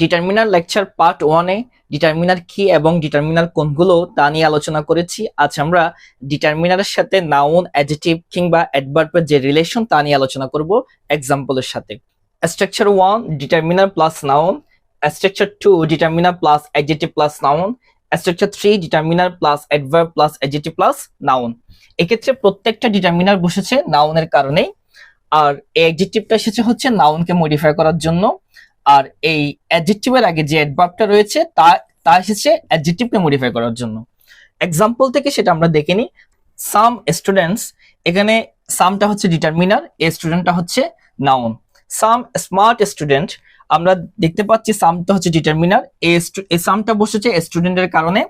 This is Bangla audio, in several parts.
ডিটারমিনার লেকচার পার্ট ওয়ানে ডিটারমিনার কি এবং ডিটারমিনার কোনগুলো তা নিয়ে আলোচনা করেছি। আজ আমরা ডিটারমিনারের সাথে নাউন অ্যাডজেটিভ কিংবা অ্যাডভার্বের যে রিলেশন তা নিয়ে আলোচনা করব এক্সাম্পলের সাথে। Structure one determiner plus noun structure two determiner plus adjective plus noun structure three determiner plus adverb plus adjective plus noun এক্ষেত্রে প্রত্যেকটা ডিটারমিনার বসেছে নাউনের কারণেই। আর এই অ্যাডজেক্টিভটা এসেছে হচ্ছে নাউনকে মডিফাই করার জন্য। আর এই অ্যাডজেক্টিভের আগে যে অ্যাডভার্বটা রয়েছে, তা তা এসেছে অ্যাডজেক্টিভকে মডিফাই করার জন্য। এক্সাম্পল থেকে সেটা আমরা দেখে নিই। সাম স্টুডেন্টস এখানে সামটা হচ্ছে ডিটারমিনার এ স্টুডেন্টটা হচ্ছে নাউন সাম স্মার্ট স্টুডেন্ট আমরা দেখতে পাচ্ছি সামটা হচ্ছে ডিটারমিনার এ সামটা বসেছে স্টুডেন্টের কারণে।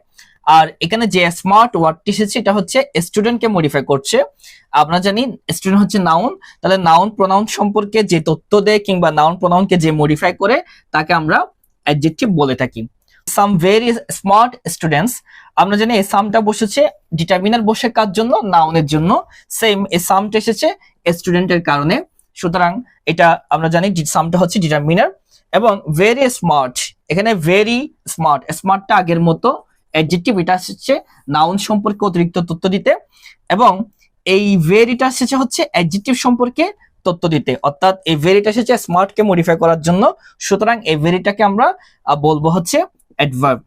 আর এখানে যে স্মার্ট ওয়ার্ডটি এসেছে, এটা হচ্ছে স্টুডেন্টকে মডিফাই করছে। আমরা জানি স্টুডেন্ট হচ্ছে নাউন তাহলে নাউন প্রোনাউন সম্পর্কে যে তথ্য দেয় কিংবা নাউন প্রোনাউনকে যে মডিফাই করে, তাকে আমরা অ্যাডজেক্টিভ বলে থাকি। সাম ভেরি স্মার্ট স্টুডেন্টস আমরা জানি এই সামটা বসেছে ডিটারমিনার বসে কার জন্য? নাউনের জন্য। সেম এই সামটা এসেছে স্টুডেন্টের কারণে। সুতরাং এটা আমরা জানি সামটা হচ্ছে ডিটারমিনার এবং ভেরি স্মার্ট এখানে ভেরি স্মার্ট স্মার্টটা আগের মতো অ্যাডজেক্টিভ এটা হচ্ছে নাউন সম্পর্কে অতিরিক্ত তথ্য দিতে এবং এই ভেরিটা এসেছে হচ্ছে অ্যাডজেক্টিভ সম্পর্কে তথ্য দিতে। অর্থাৎ এই ভেরিটা এসেছে স্মার্টকে মডিফাই করার জন্য। সুতরাং এই ভেরিটাকে আমরা বলব হচ্ছে অ্যাডভার্ব